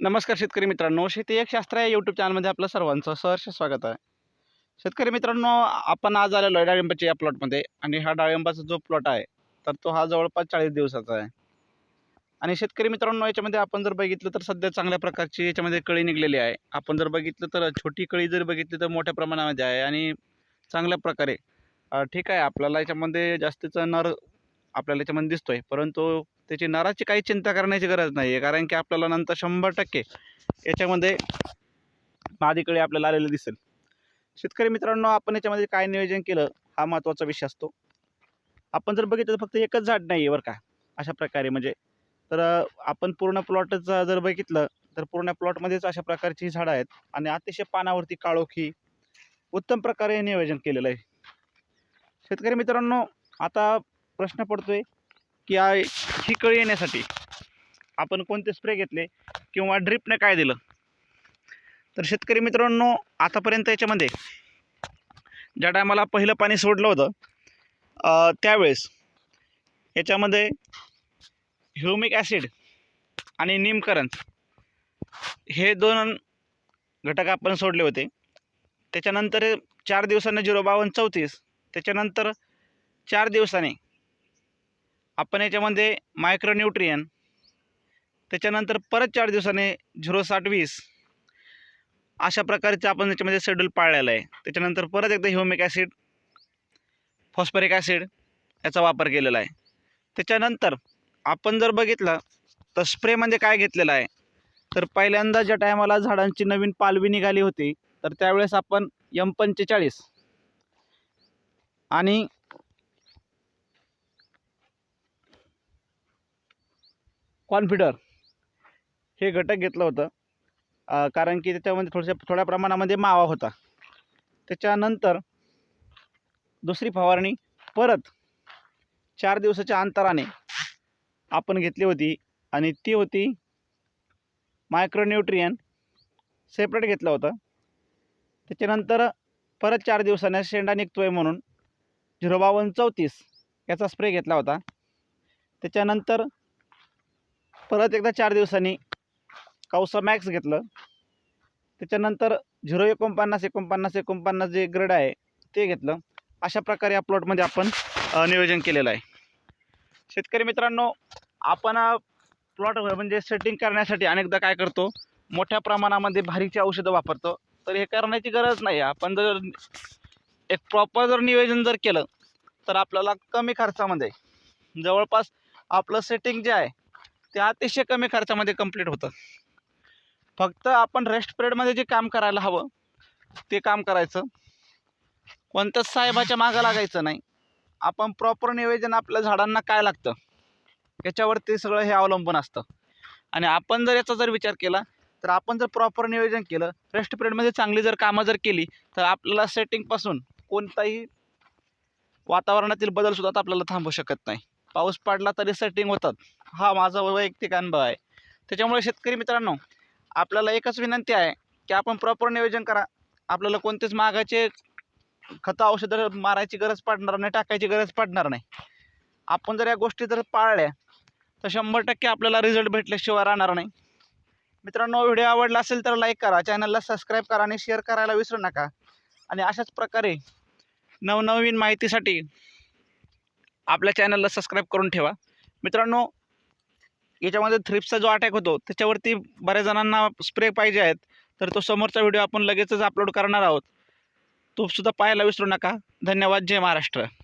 नमस्कार शेतकरी मित्रांनो शेती एक शास्त्र या यूट्यूब चॅनलमध्ये आपलं सर्वांचं सहर्ष स्वागत आहे. शेतकरी मित्रांनो आपण आज आलेलो आहे डाळिंबाच्या या प्लॉटमध्ये आणि हा डाळिंबाचा जो प्लॉट आहे तर तो हा जवळपास चाळीस दिवसाचा आहे. आणि शेतकरी मित्रांनो याच्यामध्ये आपण जर बघितलं तर सध्या चांगल्या प्रकारची याच्यामध्ये कळी निघलेली आहे. आपण जर बघितलं तर छोटी कळी जर बघितली तर मोठ्या प्रमाणामध्ये आहे आणि चांगल्या प्रकारे ठीक आहे. आपल्याला याच्यामध्ये जास्तीचा नर आपल्याला याच्यामध्ये दिसतोय. परंतु त्याची नराची काही चिंता करण्याची गरज नाही आहे कारण की आपल्याला नंतर शंभर टक्के याच्यामध्ये मादीकडे आपल्याला आलेलं दिसेल. शेतकरी मित्रांनो आपण याच्यामध्ये काय नियोजन केलं हा महत्त्वाचा विषय असतो. आपण जर बघितलं तर फक्त एकच झाड नाही आहे बरं का अशा प्रकारे. म्हणजे तर आपण पूर्ण प्लॉटच जर बघितलं तर पूर्ण प्लॉटमध्येच अशा प्रकारची ही झाडं आहेत. आणि अतिशय पानावरती काळोखी उत्तम प्रकारे हे नियोजन केलेलं आहे. शेतकरी मित्रांनो आता प्रश्न पडतोय की आ- ही कळी येण्यासाठी आपण कोणते स्प्रे घेतले किंवा ड्रिपने काय दिलं? तर शेतकरी मित्रांनो आतापर्यंत याच्यामध्ये ज्या टायमाला पहिलं पाणी सोडलं होतं त्यावेळेस याच्यामध्ये ह्युमिक ॲसिड आणि निमकरंज हे दोन घटक आपण सोडले होते. त्याच्यानंतर चार दिवसांनी झिरो बावन्न चौतीस त्याच्यानंतर चार दिवसांनी आपण याच्यामध्ये मायक्रोन्यूट्रियन त्याच्यानंतर परत चार दिवसाने झिरो साठ वीस अशा प्रकारचं आपण याच्यामध्ये शेड्यूल पाळलेलं आहे. त्याच्यानंतर परत एकदा ह्युमिक ॲसिड फॉस्फरिक ॲसिड याचा वापर केलेला आहे. त्याच्यानंतर आपण जर बघितलं तर स्प्रे म्हणजे काय घेतलेलं आहे? तर पहिल्यांदा ज्या टायमाला झाडांची नवीन पालवी निघाली होती तर त्यावेळेस आपण एम पंचेचाळीस आणि कॉन्फिडर हे घटक घेतलं होतं. कारण की त्याच्यामध्ये थोडशा थोड्या प्रमाणामध्ये मावा होता. त्याच्यानंतर दुसरी फवारणी परत चार दिवसाच्या अंतराने आपण घेतली होती आणि ती होती मायक्रोन्यूट्रियन सेपरेट घेतलं होतं. त्याच्यानंतर परत चार दिवसाने शेंडा निघतो आहे म्हणून झिरो बावन्न चौतीस याचा स्प्रे घेतला होता. त्याच्यानंतर परत एकदा चार दिवसांनी कावसा मॅक्स घेतलं. त्याच्यानंतर झिरो एकोणपन्नास एकोणपन्नास एकोणपन्नास जे ग्रेड आहे ते घेतलं. अशा प्रकारे या प्लॉटमध्ये आपण नियोजन केलेलं आहे. शेतकरी मित्रांनो आपण प्लॉट म्हणजे सेटिंग करण्यासाठी अनेकदा काय करतो मोठ्या प्रमाणामध्ये भारीची औषधं वापरतो. तर हे करण्याची गरज नाही. आपण जर एक प्रॉपर जर नियोजन जर केलं तर आपल्याला कमी खर्चामध्ये जवळपास आपलं सेटिंग जे आहे ते अतिशय कमी खर्चामध्ये कंप्लीट होतं. फक्त आपण रेस्ट पिरियडमध्ये जे काम करायला हवं ते काम करायचं. कोणत्याच साहेबाच्या मागं लागायचं नाही. आपण प्रॉपर नियोजन आपल्या झाडांना काय लागतं याच्यावरती सगळं हे अवलंबून असतं. आणि आपण जर याचा जर विचार केला तर आपण जर प्रॉपर नियोजन केलं रेस्ट पिरियडमध्ये चांगली जर कामं जर केली तर आपल्याला सेटिंगपासून कोणताही वातावरणातील बदलसुद्धा आपल्याला थांबू शकत नाही. पाऊस पडला तरी सेटिंग होतात. हा माझा वैयक्तिक अनुभव आहे. त्याच्यामुळे शेतकरी मित्रांनो आपल्याला एकच विनंती आहे की आपण प्रॉपर नियोजन करा. आपल्याला कोणतेच मागाचे खतं औषधं मारायची गरज पडणार नाही टाकायची गरज पडणार नाही. आपण जर या गोष्टी जर पाळल्या तर शंभर टक्के आपल्याला रिझल्ट भेटल्याशिवाय राहणार नाही. मित्रांनो व्हिडिओ आवडला असेल तर लाईक करा चॅनलला सबस्क्राईब करा आणि शेअर करायला विसरू नका. आणि अशाच प्रकारे नवनवीन माहितीसाठी आपल्या चॅनलला सबस्क्राईब करून ठेवा. मित्रांनो याच्यामध्ये थ्रिप्सचा जो अटॅक होतो त्याच्यावरती बऱ्याच जणांना स्प्रे पाहिजे आहेत. तर तो समोरचा व्हिडिओ आपण लगेचच अपलोड करणार आहोत. तो सुद्धा पाहायला विसरू नका. धन्यवाद. जय महाराष्ट्र.